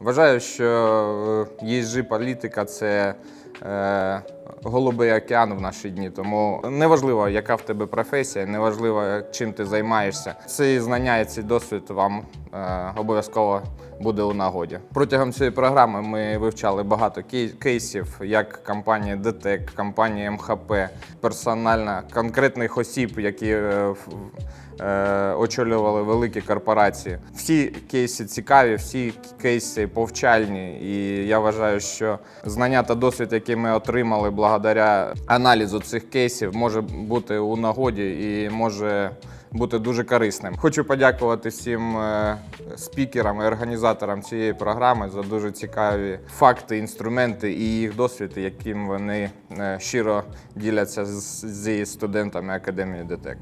Вважаю, що е, ESG політика це е, голубий океан в наші дні. Тому неважливо, яка в тебе професія, неважливо, чим ти займаєшся. Ці знання і цей досвід вам е, обов'язково буде у нагоді. Протягом цієї програми ми вивчали багато кей- кейсів, як компанія ДТЕК, компанія МХП, персонально конкретних осіб, які е, е, очолювали великі корпорації. Всі кейси цікаві, всі кейси повчальні. І я вважаю, що знання та досвід, які ми отримали благодаря аналізу цих кейсів, може бути у нагоді і може бути дуже корисним. Хочу подякувати всім е, спікерам і організаторам цієї програми за дуже цікаві факти, інструменти і їх досвід, яким вони е, щиро діляться з- зі студентами академії ДТЕК.